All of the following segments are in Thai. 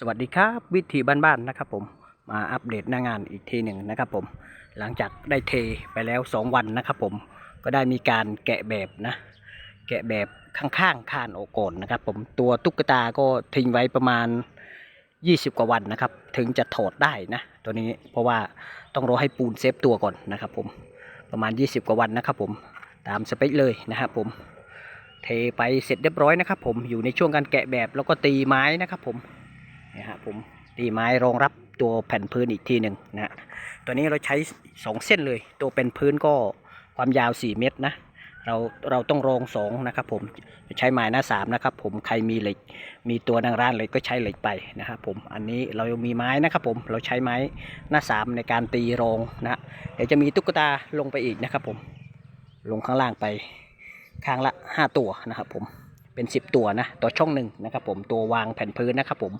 สวัสดีครับวิธีบ้านๆนะครับผมมาอัปเดตหน้างานอีกทีหนึ่งนะครับผมหลังจากได้เทไปแล้ว 2 วันนะครับผมก็ได้มีการแกะแบบนะ แกะแบบข้างๆคานโอโกนนะครับผมตัวตุ๊กตาก็ทิ้งไว้ประมาณ 20 กว่าวันนะครับ ถึงจะถอดได้นะ ตัวนี้เพราะว่าต้องรอให้ปูนเซฟตัวก่อนนะครับผมประมาณ 20 กว่าวันนะครับผมตามสเปคเลยนะครับผมเทไปเสร็จเรียบร้อยนะครับผมอยู่ในช่วงการแกะแบบแล้วก็ตีไม้นะครับผม นี่ฮะผมตีไม้รองรับตัวแผ่นพื้นอีกทีหนึ่งนะฮะตัวนี้เราใช้ 2 เส้นเลย ตัวเป็นพื้นก็ความยาว 4 เมตรนะเราเราต้องรองสองนะครับผมใช้ไม้หน้าสามนะครับผมใครมีเหล็กมีตัวนางร้านเหล็กก็ใช้เหล็กไปนะครับผมอันนี้เรามีไม้นะครับผมเราใช้ไม้หน้าสามในการตีรองนะฮะเดี๋ยวจะมีตุ๊กตาลงไปอีกนะครับผมลงข้างล่างไปข้างละ 5 ตัวนะครับผม เป็น 10 ตัวนะต่อช่องหนึ่งนะครับผมตัววางแผ่นพื้นนะครับผม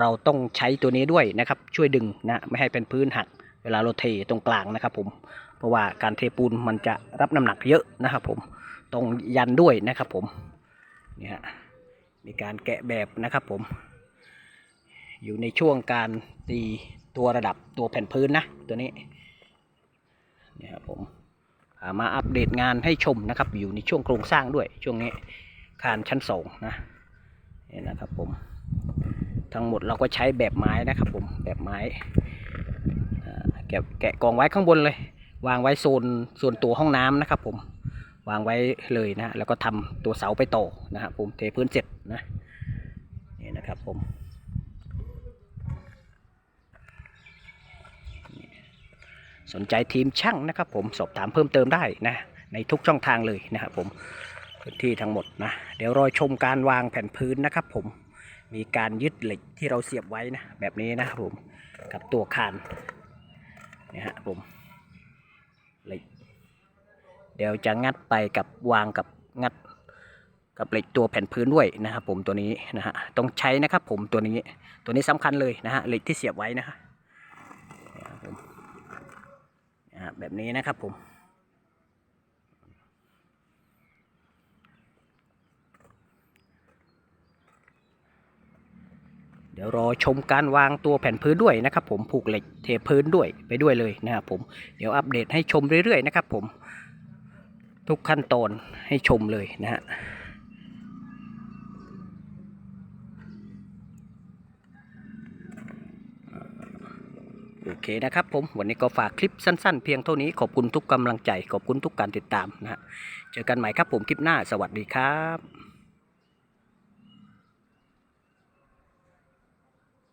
เราต้องใช้ตัวนี้ด้วยนะครับช่วยดึงนะไม่ให้แผ่นพื้นหักเวลาเราเทตรงกลางนะครับผมเพราะว่าการเทปูนมันจะรับน้ำหนักเยอะนะครับผมตรงยันด้วยนะครับผมนี่ฮะมีการแกะแบบนะครับผม อยู่ในช่วงการตีตัวระดับตัวแผ่นพื้นนะตัวนี้นี่ครับผมมาอัปเดตงานให้ชมนะครับ อยู่ในช่วงโครงสร้างด้วยช่วงนี้ คานชั้นสองนะนี่นะครับผม ทั้งหมดเราก็ใช้แบบไม้นะครับผมแบบไม้อ่าแกะแกะกองไว้ข้างบนเลย วางไว้โซนส่วนตัวห้องน้ำนะครับ ผมวางไว้เลยนะแล้วก็ทำตัวเสาไปต่อนะครับผมเทพื้นเสร็จนะนี่นะครับผมสนใจทีมช่างนะครับผมสอบถามเพิ่มเติมได้นะในทุกช่องทางเลยนะครับผม พื้นที่ทั้งหมดนะ เดี๋ยวรอชมการวางแผ่นพื้นนะครับผมมีการยึดเหล็กที่เราเสียบไว้นะแบบนี้นะครับผมกับตัวคานนี่ฮะผมเหล็กเดี๋ยวจะงัดไปกับวางกับงัดกับเหล็กตัวแผ่นพื้นด้วยนะครับผมตัวนี้นะฮะต้องใช้นะครับผมตัวนี้ตัวนี้สำคัญเลยนะฮะเหล็กที่เสียบไว้นะฮะแบบนี้นะครับผม ดี๋ยวรอชมการวางตัวแผ่นพื้นด้วยนะครับ ผมผูกเหล็กเทพื้นด้วยไปด้วยเลยนะครับผมเดี๋ยวอัปเดตให้ชมเรื่อยๆนะครับ ผมทุกขั้นตอนให้ชมเลยนะฮะโอเคนะครับผมวันนี้ก็ฝากคลิปสั้นๆ เพียงเท่านี้ขอบคุณทุกกำลังใจ ขอบคุณทุกการติดตามนะฮะเจอกันใหม่ครับผมคลิปหน้าสวัสดีครับ